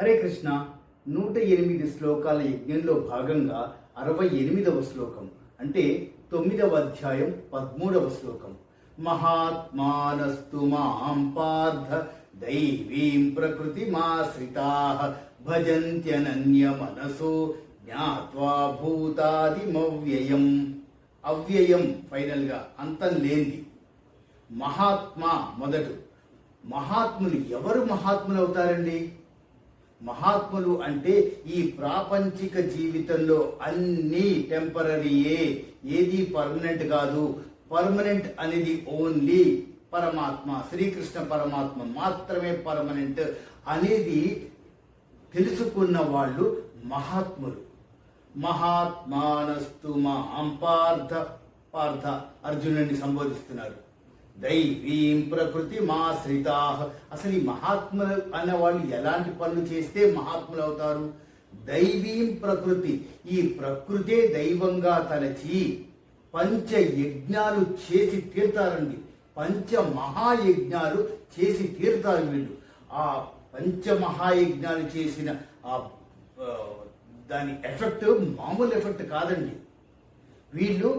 హరే కృష్ణ నూట ఎనిమిది శ్లోకాల యజ్ఞంలో భాగంగా అరవై ఎనిమిదవ శ్లోకం అంటే తొమ్మిదవ అధ్యాయం పదమూడవ శ్లోకం. మహాత్మానస్తు మాం పార్థ దైవీం ప్రకృతిమాశ్రితా భజంత్యనన్య మనసో జ్ఞాత్వా భూతాదిమవ్యయం. అవ్యయం ఫైనల్గా అంతం లేనిది. మహాత్మా మొదటు. మహాత్ములు ఎవరు మహాత్ములు అవుతారండి? మహాత్ములు అంటే ఈ ప్రాపంచిక జీవితంలో అన్నీ టెంపరీయే ఏది పర్మనెంట్ కాదు. పర్మనెంట్ అనేది ఓన్లీ పరమాత్మ శ్రీకృష్ణ పరమాత్మ మాత్రమే పర్మనెంట్ అనేది తెలుసుకున్న వాళ్ళు మహాత్ములు. మహాత్మానస్తు మాం పార్థ పార్థ అర్జునుడిని సంబోధిస్తున్నారు. దైవీం ప్రకృతి మాశ్రితా అసలు ఈ మహాత్ములు అనే వాళ్ళు ఎలాంటి పనులు చేస్తే మహాత్ములు అవుతారు? దైవీం ప్రకృతి. ఈ ప్రకృతే దైవంగా తలచి పంచ యజ్ఞాలు చేసి తీరుతారండి. పంచ మహాయజ్ఞాలు చేసి తీరుతారు వీళ్ళు. ఆ పంచ మహాయజ్ఞాలు చేసిన ఆ ఆ, దాని ఎఫెక్ట్ మామూలు ఎఫెక్ట్ కాదండి. వీళ్ళు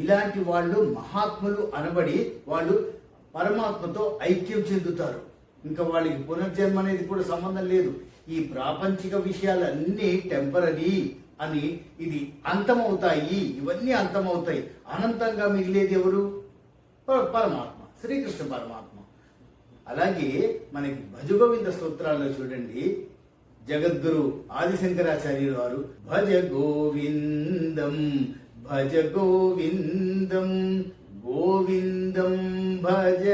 ఇలాంటి వాళ్ళు మహాత్ములు అనబడి వాళ్ళు పరమాత్మతో ఐక్యం చెందుతారు. ఇంకా వాళ్ళకి పునర్జన్మ అనేది కూడా సంబంధం లేదు. ఈ ప్రాపంచిక విషయాలన్నీ టెంపరీ అని ఇది అంతమవుతాయి. ఇవన్నీ అంతమవుతాయి. అనంతంగా మిగిలేది ఎవరు? పరమాత్మ. శ్రీకృష్ణ పరమాత్మ. అలాగే మనకి భజగోవింద స్తోత్రాల్లో చూడండి. జగద్గురు ఆదిశంకరాచార్యులు వారు భజ గోవిందం భజ గోవిందం గోవిందం భజ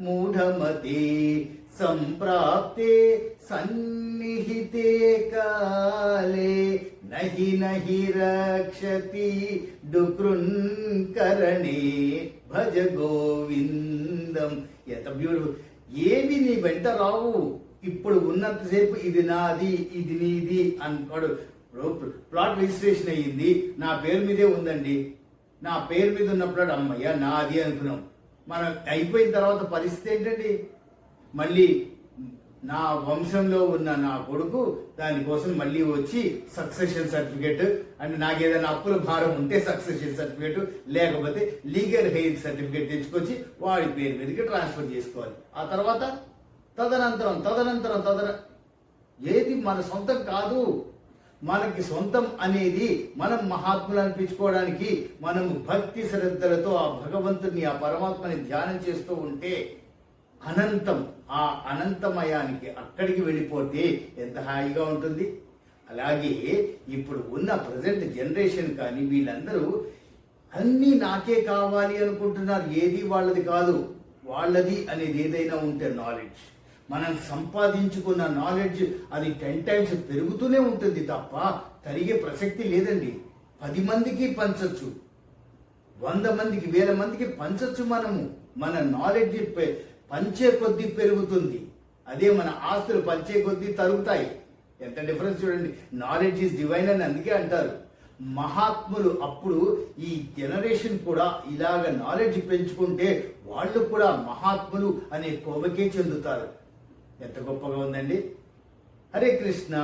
మూఢమతే సంప్రాప్తే సన్నిహితే కాలే నహి నహి రక్షతి డుకృన్కరణే భజ గోవిందం ఎంత బ్యూటిఫుల్ ఏవి నీ వెంట రావు. ఇప్పుడు ఉన్నంతసేపు ఇది నాది ఇది నీది అనుకోడు ప్లాట్ రిజిస్ట్రేషన్ అయ్యింది. నా పేరు మీదే ఉందండి. నా పేరు మీద ఉన్నప్పుడు అమ్మయ్య నాది అనుకున్నాం. మనం అయిపోయిన తర్వాత పరిస్థితి ఏంటండి? మళ్ళీ నా వంశంలో ఉన్న నా కొడుకు దానికోసం మళ్ళీ వచ్చి సక్సెషన్ సర్టిఫికేట్ అంటే నాకు ఏదైనా అప్పుల భారం ఉంటే సక్సెషన్ సర్టిఫికేట్ లేకపోతే లీగల్ హెయిర్ సర్టిఫికేట్ తెచ్చుకొచ్చి వాడి పేరు మీదకి ట్రాన్స్ఫర్ చేసుకోవాలి. ఆ తర్వాత తదనంతరం తదనంతరం తదన ఏది మన సొంతం కాదు. మనకి సొంతం అనేది మనం మహాత్ములు అనిపించుకోవడానికి మనం భక్తి శ్రద్ధలతో ఆ భగవంతుని ఆ పరమాత్మని ధ్యానం చేస్తూ ఉంటే అనంతం ఆ అనంతమయానికి అక్కడికి వెళ్ళిపోతే ఎంత హాయిగా ఉంటుంది. అలాగే ఇప్పుడు ఉన్న ప్రజెంట్ జనరేషన్ కానీ వీళ్ళందరూ అన్నీ నాకే కావాలి అనుకుంటున్నారు. ఏది వాళ్ళది కాదు. వాళ్ళది అనేది ఏదైనా ఉంటే నాలెడ్జ్ మనం సంపాదించుకున్న నాలెడ్జ్ అది టెన్ టైమ్స్ పెరుగుతూనే ఉంటుంది తప్ప తరిగే ప్రసక్తి లేదండి. పది మందికి పంచచ్చు. వంద మందికి వేల మందికి పంచచ్చు మనము. మన నాలెడ్జ్ పంచే కొద్దీ పెరుగుతుంది. అదే మన ఆస్తులు పంచే కొద్దీ తరుగుతాయి. ఎంత డిఫరెన్స్ చూడండి. నాలెడ్జ్ ఈజ్ డివైన్ అని అందుకే అంటారు. మహాత్ములు అప్పుడు ఈ జనరేషన్ కూడా ఇలాగ నాలెడ్జ్ పెంచుకుంటే వాళ్ళు కూడా మహాత్ములు అనే కోవకే చెందుతారు. ఎంత గొప్పగా ఉందండి? హరే కృష్ణ.